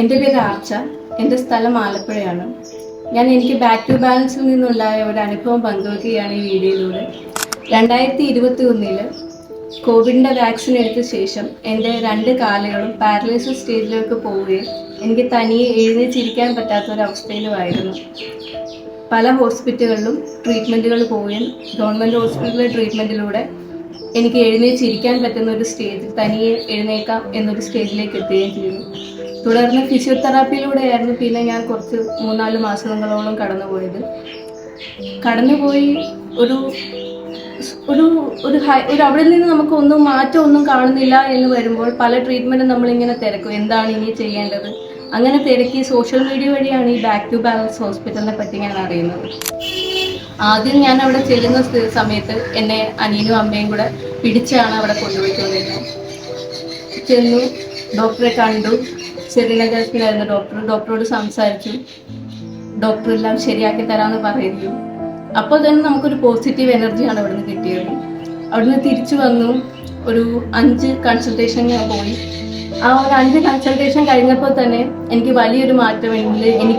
എന്റെ പേര് ആർച്ച. എന്റെ സ്ഥലം ആലപ്പുഴയാണ്. ഞാൻ എനിക്ക് ബാക്ക് ടു ബാലൻസിൽ നിന്നുണ്ടായ ഒരു അനുഭവം പങ്കുവെക്കുകയാണ് ഈ വീഡിയോയിലൂടെ. രണ്ടായിരത്തി ഇരുപത്തി ഒന്നിൽ കോവിഡിന്റെ വാക്സിൻ എടുത്ത ശേഷം എന്റെ രണ്ട് കാലുകളും പാരലൈസിസ് സ്റ്റേജിലേക്ക് പോവുകയും എനിക്ക് തനിയെ എഴുന്നേറ്റിരിക്കാൻ പറ്റാത്ത ഒരവസ്ഥയിലുമായിരുന്നു പല ഹോസ്പിറ്റലുകളിലും ട്രീറ്റ്മെന്റുകൾ പോവുകയും ഗവൺമെന്റ് ഹോസ്പിറ്റലിലെ ട്രീറ്റ്മെന്റിലൂടെ എനിക്ക് എഴുന്നേറ്റിരിക്കാൻ പറ്റുന്ന ഒരു സ്റ്റേജിൽ തനിയെ എഴുന്നേക്കാം എന്നൊരു സ്റ്റേജിലേക്ക് എത്തുകയും ചെയ്തു. തുടർന്ന് ഫിസിയോതെറാപ്പിയിലൂടെയായിരുന്നു പിന്നെ ഞാൻ കുറച്ച് മൂന്നാൽ മാസങ്ങളോളം കടന്നുപോയത്. കടന്നുപോയി ഒരു ഒരു ഒരു ഹൈ ഒരു അവിടെ നിന്ന് നമുക്ക് ഒന്നും മാറ്റം ഒന്നും കാണുന്നില്ല എന്ന് വരുമ്പോൾ പല ട്രീറ്റ്മെന്റും നമ്മളിങ്ങനെ തിരക്കും. എന്താണ് ഇനി ചെയ്യേണ്ടത്? അങ്ങനെ തിരക്കി സോഷ്യൽ മീഡിയ വഴിയാണ് ഈ ബാക്ക് ടു ബാലൻസ് ഹോസ്പിറ്റലിനെ പറ്റി ഞാൻ അറിയുന്നത്. ആദ്യം ഞാൻ അവിടെ ചെല്ലുന്ന സമയത്ത് എന്നെ അനിയനും അമ്മയും കൂടെ പിടിച്ചാണ് അവിടെ കൊണ്ടുപോയിക്കൊണ്ടിരുന്നത് ചെന്നു ഡോക്ടറെ കണ്ടു. ശ്രീനഗരത്തിലായിരുന്നു ഡോക്ടർ ഡോക്ടറോട് സംസാരിച്ചു. ഡോക്ടർ എല്ലാം ശരിയാക്കി തരാമെന്ന് പറയുന്നു അപ്പോൾ തന്നെ നമുക്കൊരു പോസിറ്റീവ് എനർജിയാണ് അവിടുന്ന് കിട്ടിയത്. അവിടുന്ന് തിരിച്ചു വന്നു. ഒരു അഞ്ച് കൺസൾട്ടേഷൻ ഞാൻ പോയി. ആ ഒരു അഞ്ച് കൺസൾട്ടേഷൻ കഴിഞ്ഞപ്പോൾ തന്നെ എനിക്ക് വലിയൊരു മാറ്റം എനിക്ക്